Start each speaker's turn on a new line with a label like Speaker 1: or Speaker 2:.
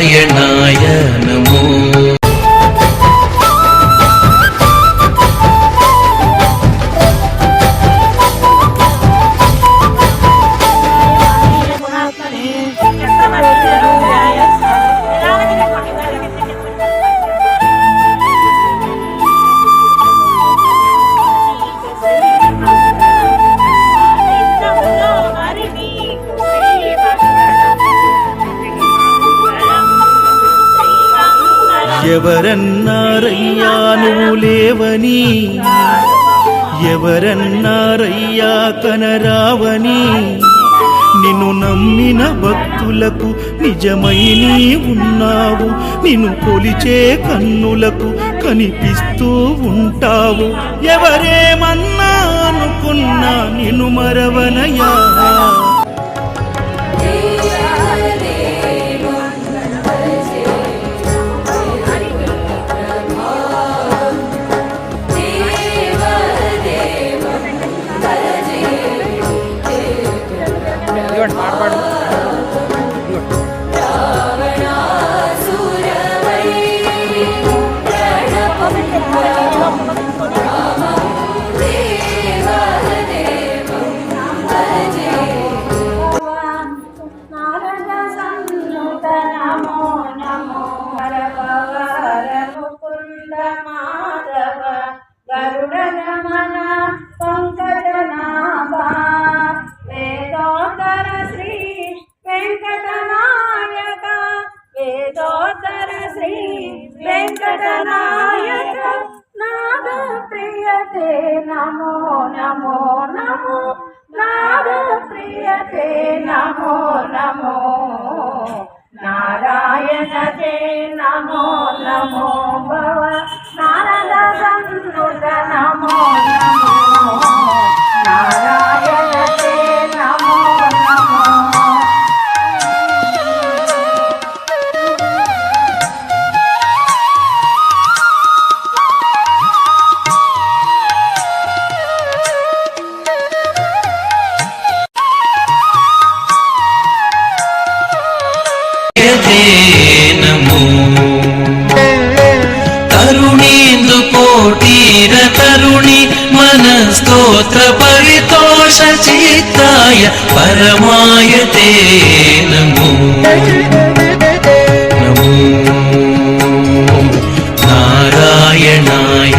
Speaker 1: നാരായണ
Speaker 2: ఎవరన్నారయ్యా నువ్వు లేవని? ఎవరన్నారయ్యా కనరావని? నిన్ను నమ్మిన భక్తులకు నిజమై నీ ఉన్నావు. నిన్ను కొలిచే కన్నులకు కనిపిస్తూ ఉంటావు. ఎవరేమన్నా అనుకున్నా నిన్ను మరవనయా
Speaker 3: ಮಾಡ್ಬೋದು శ్రీ వెంకటనాయక నాద ప్రియతే నమో నమో నమో. నాద ప్రియతే నమో నమో.
Speaker 1: స్తోత్ర పరితోష చిత్తాయ పరమాయతే నమో. నమో. నారాయణాయ